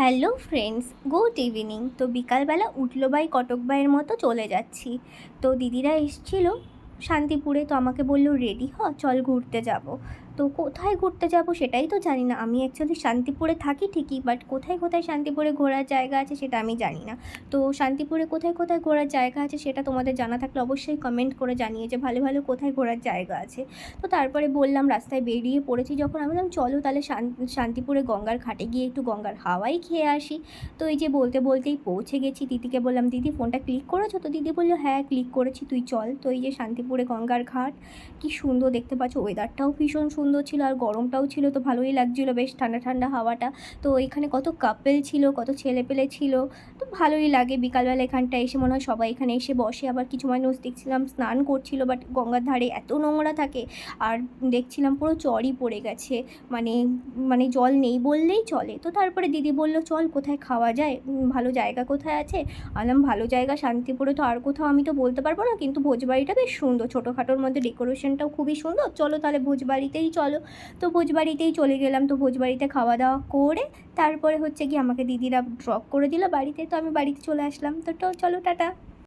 Hello friends, good evening. তো বিকালবেলা উঠল বাই কটক বাইয়ের মতো চলে যাচ্ছি। তো দিদিরা এসছিল শান্তিপুরে, তো আমাকে বলল, রেডি হ, চল ঘুরতে যাব। তো কোথায় ঘুরতে যাব সেটাই তো জানি না। আমি অ্যাকচুয়ালি শান্তিপুরে থাকি ঠিকই বাট কোথায় কোথায় শান্তিপুরে ঘোরার জায়গা আছে সেটা আমি জানি না। তো শান্তিপুরে কোথায় কোথায় ঘোরার জায়গা আছে সেটা তোমাদের জানা থাকলে অবশ্যই কমেন্ট করে জানিয়ে যে ভালো ভালো কোথায় ঘোরার জায়গা আছে। তো তারপরে বললাম, রাস্তায় বেরিয়ে পড়েছি যখন আমি বললাম, চলো তাহলে শান- শান্তিপুরে গঙ্গার ঘাটে গিয়ে একটু গঙ্গার হাওয়াই খেয়ে আসি। তো এই যে বলতে, বলতেই পৌঁছে গেছি। দিদিকে বললাম, দিদি ফোনটা ক্লিক করেছ? তো দিদি বলল হ্যাঁ ক্লিক করেছি। তুই চল। তো এই যে শান্তিপুরে গঙ্গার ঘাট, কি সুন্দর দেখতে পাচ্ছ। ওয়েদারটাও ভীষণ সুন্দর। ছিল আর গরমটাও ছিল, তো ভালোই লাগছিল। বেশ ঠান্ডা ঠান্ডা হাওয়াটা। তো এখানে কত কাপেল ছিল, কত ছেলে পেলে ছিল, তো ভালোই লাগে। বিকালবেলা এখানটা এসে মনে হয় সবাই এখানে এসে বসে। আবার কিছু মানুষ দেখছিলাম স্নান করছিল বাট গঙ্গার ধারে এত নোংরা থাকে, আর দেখছিলাম পুরো চরই পড়ে গেছে। মানে মানে জল নেই বললেই চলে। তো তারপরে দিদি বলল, চল, কোথায় খাওয়া যায়? ভালো জায়গা কোথায় আছে? আলাম ভালো জায়গা, শান্তিপুরে তো আর কোথাও আমি তো বলতে পারব না, কিন্তু ভোজবাড়িটা বেশ সুন্দর। ছোটোখাটোর মধ্যে ডেকোরেশনটাও খুবই সুন্দর। চলো তাহলে ভোজবাড়িতেই চলো। তো ভোজবাড়িতেই চলে গেলাম। তো ভোজবাড়িতে খাওয়া দাওয়া করে তারপরে হচ্ছে কি আমাকে দিদিরা ড্রপ করে দিল বাড়িতে। তো আমি বাড়িতে চলে আসলাম। তো চলো, টাটা।